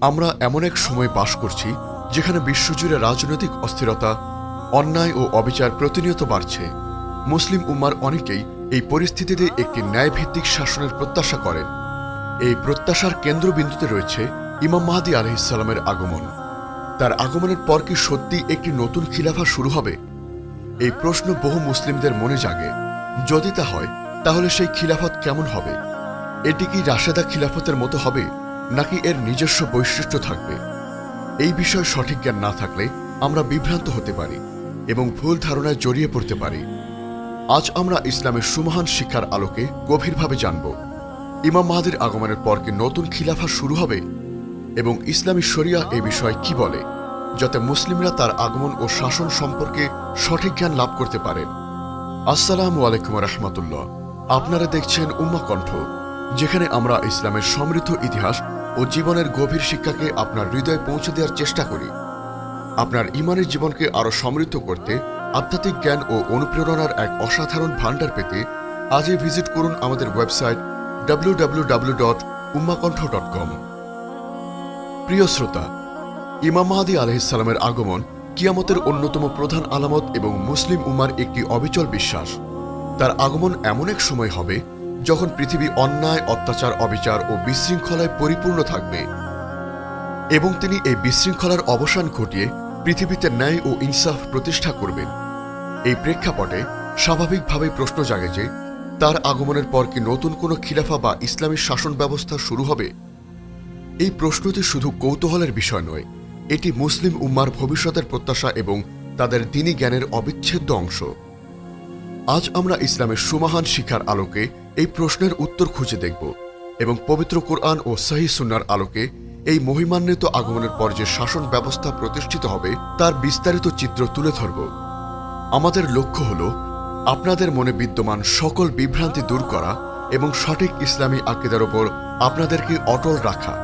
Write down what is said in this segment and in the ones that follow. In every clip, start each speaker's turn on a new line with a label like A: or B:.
A: আমরা এমন এক সময় বাস করছি যেখানে বিশ্বজুড়ে রাজনৈতিক অস্থিরতা, অন্যায় ও অবিচার প্রতিনিয়ত বাড়ছে। মুসলিম উম্মার অনেকেই এই পরিস্থিতিতে একটি ন্যায়ভিত্তিক শাসনের প্রত্যাশা করেন এই প্রত্যাশার কেন্দ্রবিন্দুতে রয়েছে ইমাম মাহাদি আলহিসাল্লামের আগমন। তার আগমনের পর কি সত্যি একটি নতুন খিলাফা শুরু হবে? এই প্রশ্ন বহু মুসলিমদের মনে জাগে। যদি তা হয়, তাহলে সেই খিলাফত কেমন হবে? এটি কি রাশেদা খিলাফতের মতো হবে? নাকি এর নিজস্ব বৈশিষ্ট্য থাকবে? এই বিষয়ে সঠিক জ্ঞান না থাকলে আমরা বিভ্রান্ত হতে পারি এবং ভুল ধারণায় জড়িয়ে পড়তে পারি। আজ আমরা ইসলামের সুমহান শিক্ষার আলোকে গভীরভাবে জানব, ইমাম মাহাদির আগমনের পর কি নতুন খিলাফা শুরু হবে এবং ইসলামী শরিয়া এই বিষয়ে কি বলে, যাতে মুসলিমরা তার আগমন ও শাসন সম্পর্কে সঠিক জ্ঞান লাভ করতে পারেন আসসালামু আলাইকুম রহমতুল্লাহ। আপনারা দেখছেন উম্মা কণ্ঠ। যেখানে আমরা ইসলামের সমৃদ্ধ ইতিহাস ও জীবনের গভীর শিক্ষাকে আপনার হৃদয়ে পৌঁছে দেওয়ার চেষ্টা করি। আপনার ইমানের জীবনকে আরও সমৃদ্ধ করতে, আধ্যাত্মিক জ্ঞান ও অনুপ্রেরণার এক অসাধারণ ভান্ডার পেতে আজই ভিজিট করুন আমাদের website W dot dot com প্রিয় শ্রোতা, ইমাম মাহাদি আলহিসাল্লামের আগমন কিয়ামতের অন্যতম প্রধান আলামত এবং মুসলিম উমার একটি অবিচল বিশ্বাস। তার আগমন এমন এক সময় হবে যখন পৃথিবী অন্যায়, অত্যাচার, অবিচার ও বিশৃঙ্খলায় পরিপূর্ণ থাকবে এবং তিনি এই বিশৃঙ্খলার অবসান ঘটিয়ে পৃথিবীতে ন্যায় ও ইনসাফ প্রতিষ্ঠা করবেন, এই প্রেক্ষাপটে স্বাভাবিকভাবেই প্রশ্ন জাগে যে, তার আগমনের পর কি নতুন কোনো খিলাফা বা ইসলামী শাসন ব্যবস্থা শুরু হবে? এই প্রশ্নটি শুধু কৌতূহলের বিষয় নয়, এটি মুসলিম উম্মার ভবিষ্যতের প্রত্যাশা এবং তাদের দিনী জ্ঞানের অবিচ্ছেদ্য অংশ। আজ আমরা ইসলামের সুমাহান শিক্ষার আলোকে এই প্রশ্নের উত্তর খুঁজে দেখব এবং পবিত্র কোরআন ও সহি সুন্নার আলোকে এই মহিমান্বিত আগমনের পর যে শাসন ব্যবস্থা প্রতিষ্ঠিত হবে, তার বিস্তারিত চিত্র তুলে ধরব। আমাদের লক্ষ্য হল আপনাদের মনে বিদ্যমান সকল বিভ্রান্তি দূর করা এবং সঠিক ইসলামী আকিদার ওপর আপনাদেরকে অটল রাখা।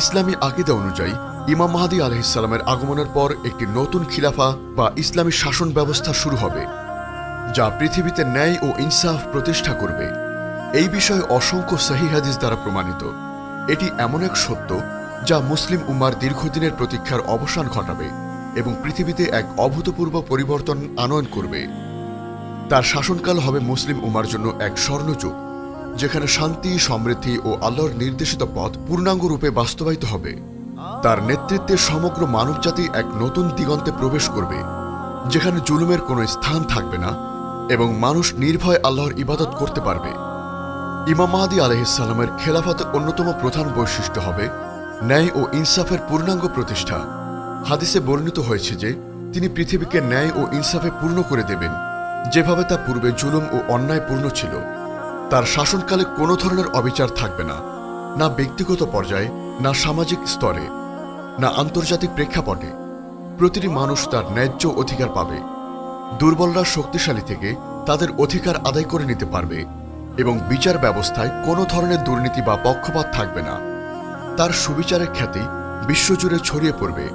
A: ইসলামী আকিদা অনুযায়ী, ইমাম মাহাদি আলহিসাল্লামের আগমনের পর একটি নতুন খিলাফা বা ইসলামী শাসন ব্যবস্থা শুরু হবে। যা পৃথিবীতে ন্যায় ও ইনসাফ প্রতিষ্ঠা করবে। এই বিষয়ে অসংখ্য সহি হাদিস দ্বারা প্রমাণিত। এটি এমন এক সত্য যা মুসলিম উম্মার দীর্ঘদিনের প্রতীক্ষার অবসান ঘটাবে এবং পৃথিবীতে এক অভূতপূর্ব পরিবর্তন আনয়ন করবে। তার শাসনকাল হবে মুসলিম উম্মার জন্য এক স্বর্ণযুগ, যেখানে শান্তি, সমৃদ্ধি ও আল্লাহর নির্দেশিত পথ পূর্ণাঙ্গ রূপে বাস্তবায়িত হবে। তার নেতৃত্বে সমগ্র মানবজাতি এক নতুন দিগন্তে প্রবেশ করবে, যেখানে জুলুমের কোনো স্থান থাকবে না এবং মানুষ নির্ভয় আল্লাহর ইবাদত করতে পারবে। ইমাম মাহাদি আলহিসাল্লামের খেলাফতের অন্যতম প্রধান বৈশিষ্ট্য হবে ন্যায় ও ইনসাফের পূর্ণাঙ্গ প্রতিষ্ঠা। হাদিসে বর্ণিত হয়েছে যে, তিনি পৃথিবীকে ন্যায় ও ইনসাফে পূর্ণ করে দেবেন, যেভাবে তা পূর্বে জুলুম ও অন্যায় পূর্ণ ছিল। তার শাসনকালে কোনো ধরনের অবিচার থাকবে না না ব্যক্তিগত পর্যায়ে, না সামাজিক স্তরে, না আন্তর্জাতিক প্রেক্ষাপটে। প্রতিটি মানুষ তার ন্যায্য অধিকার পাবে। দুর্বলরা শক্তিশালী থেকে তাদের অধিকার আদায় করে নিতে পারবে এবং বিচার ব্যবস্থায় কোনো ধরনের দুর্নীতি বা পক্ষপাত থাকবে না। তার সুবিচারের খ্যাতি বিশ্বজুড়ে ছড়িয়ে পড়বে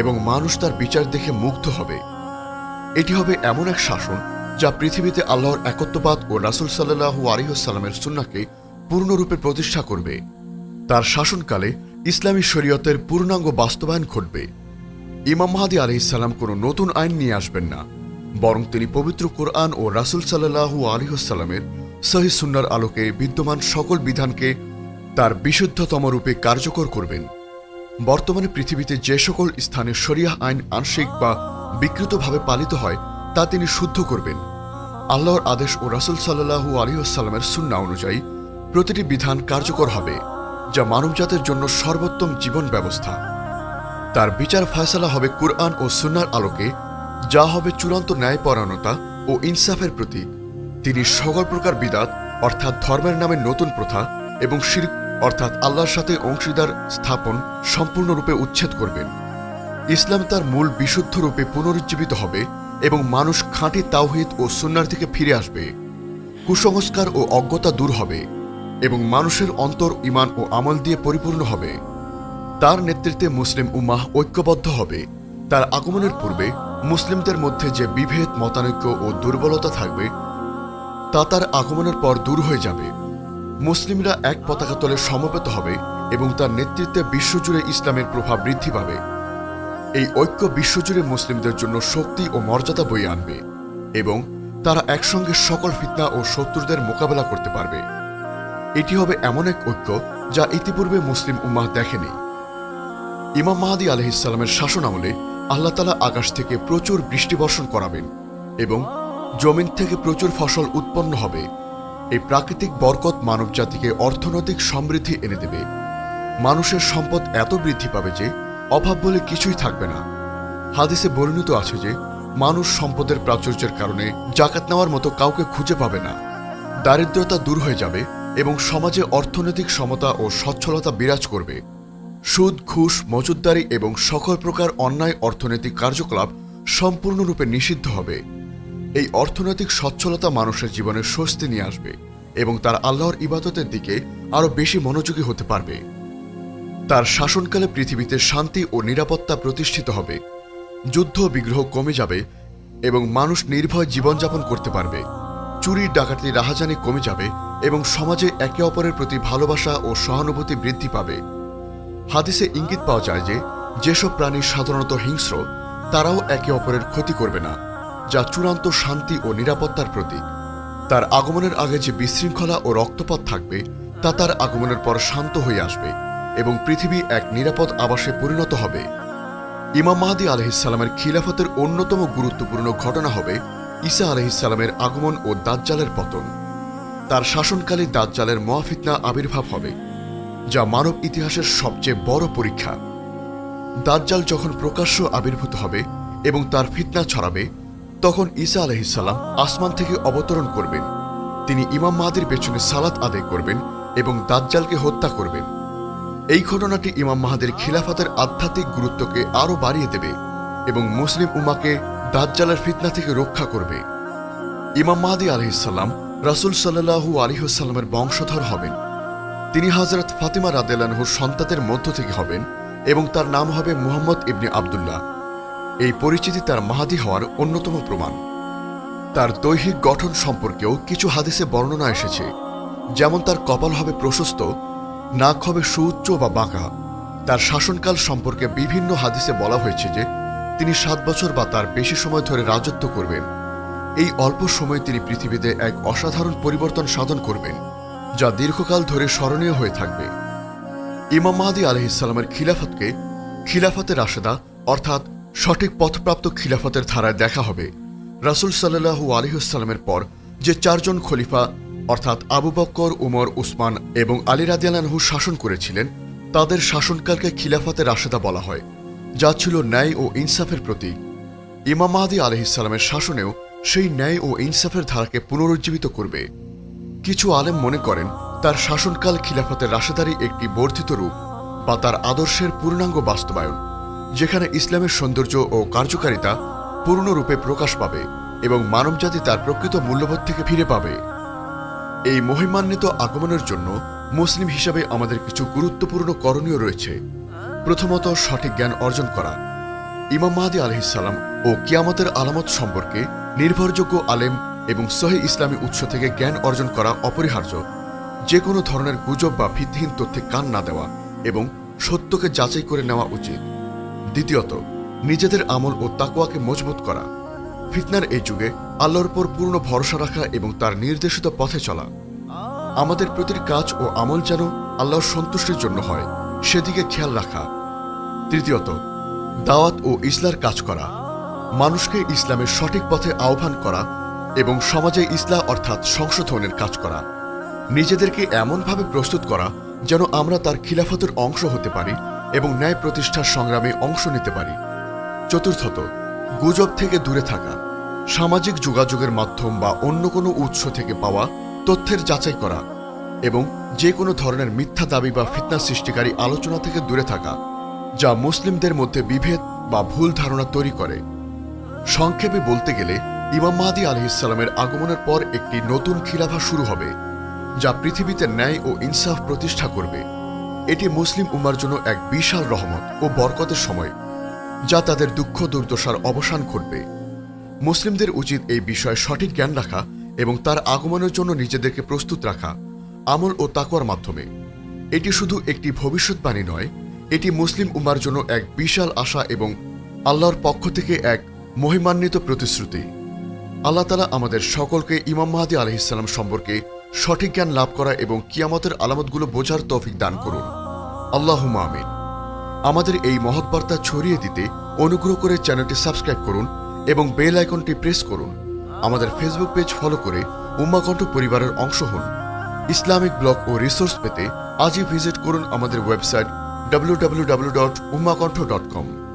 A: এবং মানুষ তার বিচার দেখে মুগ্ধ হবে। এটি হবে এমন এক শাসন যা পৃথিবীতে আল্লাহর একত্ববাদ ও রাসুল সাল্লাহু আলিহাস্লামের সুন্নাকে পূর্ণরূপে প্রতিষ্ঠা করবে। তার শাসনকালে ইসলামী শরীয়তের পূর্ণাঙ্গ বাস্তবায়ন ঘটবে। ইমাম মাহাদি আলহিসাল্লাম কোনো নতুন আইন নিয়ে আসবেন না। বরং তিনি পবিত্র কোরআন ও রাসুল সাল্লাহু আলিহাস্লামের সহি সুন্নার আলোকে বিদ্যমান সকল বিধানকে তার বিশুদ্ধতম রূপে কার্যকর করবেন। বর্তমানে পৃথিবীতে যে সকল স্থানে শরিয়াহ আইন আংশিক বা বিকৃতভাবে পালিত হয়, তা তিনি শুদ্ধ করবেন। আল্লাহর আদেশ ও রাসুল সাল্লাহু আলিহাস্লামের সুন্না অনুযায়ী প্রতিটি বিধান কার্যকর হবে, যা মানবজাতের জন্য সর্বোত্তম জীবন ব্যবস্থা। তার বিচার ফয়সালা হবে কুরআন ও সুন্নার আলোকে যা হবে চূড়ান্ত ন্যায়পরায়ণতা ও ইনসাফের প্রতীক। তিনি সকল প্রকার বিদাত, অর্থাৎ ধর্মের নামে নতুন প্রথা এবং শির অর্থাৎ আল্লাহর সাথে অংশীদার স্থাপন সম্পূর্ণরূপে উচ্ছেদ করবেন। ইসলাম তার মূল বিশুদ্ধ রূপে পুনরুজ্জীবিত হবে এবং মানুষ খাঁটি তাওহিদ ও সুন্নার থেকে ফিরে আসবে। কুসংস্কার ও অজ্ঞতা দূর হবে এবং মানুষের অন্তর ইমান ও আমল দিয়ে পরিপূর্ণ হবে। তার নেতৃত্বে মুসলিম উম্মাহ ঐক্যবদ্ধ হবে। তার আগমনের পূর্বে মুসলিমদের মধ্যে যে বিভেদ, মতানৈক্য ও দুর্বলতা থাকবে, তা তার আগমনের পর দূর হয়ে যাবে। মুসলিমরা এক পতাকা তলে সমবেত হবে এবং তার নেতৃত্বে বিশ্বজুড়ে ইসলামের প্রভাব বৃদ্ধি পাবে। এই ঐক্য বিশ্বজুড়ে মুসলিমদের জন্য শক্তি ও মর্যাদা বয়ে আনবে এবং তারা একসঙ্গে সকল ফিতনা ও শত্রুদের মোকাবেলা করতে পারবে। এটি হবে এমন এক ঐক্য যা ইতিপূর্বে মুসলিম উম্মাহ দেখেনি। ইমাম মাহাদি আলহিসাল্লামের শাসন আমলে আকাশ থেকে প্রচুর বৃষ্টি বর্ষণ করাবেন এবং জমিন থেকে প্রচুর ফসল উৎপন্ন হবে। এই প্রাকৃতিক বরকত মানবজাতিকে অর্থনৈতিক সমৃদ্ধি এনে দেবে। মানুষের সম্পদ এত বৃদ্ধি পাবে যে অভাব বলে কিছুই থাকবে না। হাদিসে বর্ণিত আছে যে, মানুষ সম্পদের প্রাচুর্যের কারণে জাকাত নেওয়ার মতো কাউকে খুঁজে পাবে না। দারিদ্রতা দূর হয়ে যাবে এবং সমাজে অর্থনৈতিক সমতা ও সচ্ছলতা বিরাজ করবে। সুদ, ঘুষ মজুদদারি এবং সকল প্রকার অন্যায় অর্থনৈতিক কার্যকলাপ সম্পূর্ণরূপে নিষিদ্ধ হবে। এই অর্থনৈতিক সচ্ছলতা মানুষের জীবনে স্বস্তি নিয়ে আসবে এবং তার আল্লাহর ইবাদতের দিকে আরও বেশি মনোযোগী হতে পারবে। তার শাসনকালে পৃথিবীতে শান্তি ও নিরাপত্তা প্রতিষ্ঠিত হবে। যুদ্ধ বিগ্রহ কমে যাবে এবং মানুষ নির্ভয় জীবনযাপন করতে পারবে। চুরি ডাকাতি রাহাজানি কমে যাবে এবং সমাজে একে অপরের প্রতি ভালোবাসা ও সহানুভূতি বৃদ্ধি পাবে। হাদিসে ইঙ্গিত পাওয়া যায় যে, যেসব প্রাণী সাধারণত হিংস্র, তারাও একে অপরের ক্ষতি করবে না, যা চূড়ান্ত শান্তি ও নিরাপত্তার প্রতীক। তার আগমনের আগে যে বিশৃঙ্খলা ও রক্তপাত থাকবে, তা তার আগমনের পর শান্ত হয়ে আসবে এবং পৃথিবী এক নিরাপদ আবাসে পরিণত হবে। ইমাম মাহাদি আলহিসাল্লামের খিলাফতের অন্যতম গুরুত্বপূর্ণ ঘটনা হবে ঈসা আলহিসাল্লামের আগমন ও দাজ্জালের পতন। তার শাসনকালে দাজ্জালের মহাফিতনা আবির্ভাব হবে। যা মানব ইতিহাসের সবচেয়ে বড় পরীক্ষা। দাজ্জাল যখন প্রকাশ্য আবির্ভূত হবে এবং তার ফিতনা ছড়াবে, তখন ঈসা আলহিসাল্লাম আসমান থেকে অবতরণ করবেন। তিনি ইমাম মাহাদির পেছনে সালাত আদায় করবেন এবং দাজ্জালকে হত্যা করবেন। এই ঘটনাটি ইমাম মাহাদের খিলাফতের আধ্যাত্মিক গুরুত্বকে আরও বাড়িয়ে দেবে এবং মুসলিম উমাকে দাজ্জালের ফিতনা থেকে রক্ষা করবে। ইমাম মাহাদি আলহিসাল্লাম রাসুল সাল্লাহু আলিহসাল্লামের বংশধর হবেন। তিনি হজরত ফাতিমা রাদেলানহুর সন্তানের মধ্য থেকে হবেন এবং তার নাম হবে মুহাম্মদ ইবনে আবদুল্লাহ। এই পরিচিতি তার মাহাদি হওয়ার অন্যতম প্রমাণ। তার দৈহিক গঠন সম্পর্কেও কিছু হাদিসে বর্ণনা এসেছে। যেমন তার কপাল হবে প্রশস্ত, নাক হবে সুউচ্চ বা বাঁকা। তার শাসনকাল সম্পর্কে বিভিন্ন হাদিসে বলা হয়েছে যে, তিনি সাত বছর বা তার বেশি সময় ধরে রাজত্ব করবেন। এই অল্প সময়ে তিনি পৃথিবীতে এক অসাধারণ পরিবর্তন সাধন করবেন। যা দীর্ঘকাল ধরে স্মরণীয় হয়ে থাকবে। ইমাম মাহাদি আলহিসাল্লামের খিলাফতকে খিলাফতে রাশেদা, অর্থাৎ সঠিক পথপ্রাপ্ত খিলাফতের ধারায় দেখা হবে। রাসুল সাল্লাহু আলহিসাল্লামের পর যে চারজন খলিফা, অর্থাৎ আবু বক্কর, উমর, উসমান এবং আলী রাদিয়ালানহু শাসন করেছিলেন, তাদের শাসনকালকে খিলাফতে রাশেদা বলা হয়, যা ছিল ন্যায় ও ইনসাফের প্রতীক। ইমাম মাহাদি আলহিসাল্লামের শাসনেও সেই ন্যায় ও ইনসাফের ধারাকে পুনরুজ্জীবিত করবে। কিছু আলেম মনে করেন, তার শাসনকাল খিলাফতের রাশেদারি একটি বর্ধিত রূপ বা তার আদর্শের পূর্ণাঙ্গ বাস্তবায়ন, যেখানে ইসলামের সৌন্দর্য ও কার্যকারিতা পূর্ণরূপে প্রকাশ পাবে এবং মানবজাতি তার প্রকৃত মূল্যবোধ থেকে ফিরে পাবে। এই মহিমান্বিত আগমনের জন্য মুসলিম হিসাবে আমাদের কিছু গুরুত্বপূর্ণ করণীয় রয়েছে। প্রথমত, সঠিক জ্ঞান অর্জন করা। ইমাম মাহাদি আলহিসাল্লাম ও কিয়ামতের আলামত সম্পর্কে নির্ভরযোগ্য আলেম এবং সহি ইসলামী উৎস থেকে জ্ঞান অর্জন করা অপরিহার্য। যে কোনো ধরনের গুজব বা ভিত্তিহীন তথ্যে কান না দেওয়া এবং সত্যকে যাচাই করে নেওয়া উচিত। দ্বিতীয়ত, নিজেদের আমল ও তাকুয়াকে মজবুত করা। ফিতনার এই যুগে আল্লাহর উপর পূর্ণ ভরসা রাখা এবং তার নির্দেশিত পথে চলা। আমাদের প্রতিটি কাজ ও আমল যেন আল্লাহর সন্তুষ্টির জন্য হয়, সেদিকে খেয়াল রাখা। তৃতীয়ত, দাওয়াত ও ইসলার কাজ করা। মানুষকে ইসলামের সঠিক পথে আহ্বান করা এবং সমাজে ইসলাম অর্থাৎ সংশোধনের কাজ করা। নিজেদেরকে এমনভাবে প্রস্তুত করা যেন আমরা তার খিলাফতের অংশ হতে পারি এবং ন্যায় প্রতিষ্ঠার সংগ্রামে অংশ নিতে পারি। চতুর্থত, গুজব থেকে দূরে থাকা। সামাজিক যোগাযোগের মাধ্যম বা অন্য কোনো উৎস থেকে পাওয়া তথ্যের যাচাই করা এবং যে কোনো ধরনের মিথ্যা দাবি বা ফিতনা সৃষ্টিকারী আলোচনা থেকে দূরে থাকা, যা মুসলিমদের মধ্যে বিভেদ বা ভুল ধারণা তৈরি করে। সংক্ষেপে বলতে গেলে ইমাম মাহাদি আলহিসাল্লামের আগমনের পর একটি নতুন খিলাফা শুরু হবে, যা পৃথিবীতে ন্যায় ও ইনসাফ প্রতিষ্ঠা করবে। এটি মুসলিম উম্মার জন্য এক বিশাল রহমত ও বরকতের সময়, যা তাদের দুঃখ দুর্দশার অবসান ঘটবে। মুসলিমদের উচিত এই বিষয়ে সঠিক জ্ঞান রাখা এবং তার আগমনের জন্য নিজেদেরকে প্রস্তুত রাখা, আমল ও তাকুয়ার মাধ্যমে। এটি শুধু একটি ভবিষ্যৎবাণী নয়, এটি মুসলিম উম্মার জন্য এক বিশাল আশা এবং আল্লাহর পক্ষ থেকে এক মহিমান্বিত প্রতিশ্রুতি। আল্লাহ তালা আমাদের সকলকে ইমাম মাহাদি আলহিসাল্লাম সম্পর্কে সঠিক জ্ঞান লাভ করা এবং কিয়ামতের আলামতগুলো বোঝার তৌফিক দান করুন। আল্লাহ আমিন। আমাদের এই মহৎ বার্তা ছড়িয়ে দিতে অনুগ্রহ করে চ্যানেলটি সাবস্ক্রাইব করুন এবং বেল আইকনটি প্রেস করুন। আমাদের ফেসবুক পেজ ফলো করে উম্মাকণ্ঠ পরিবারের অংশ হন। ইসলামিক ব্লগ ও রিসোর্স পেতে আজই ভিজিট করুন আমাদের ওয়েবসাইট www.ummakontho.com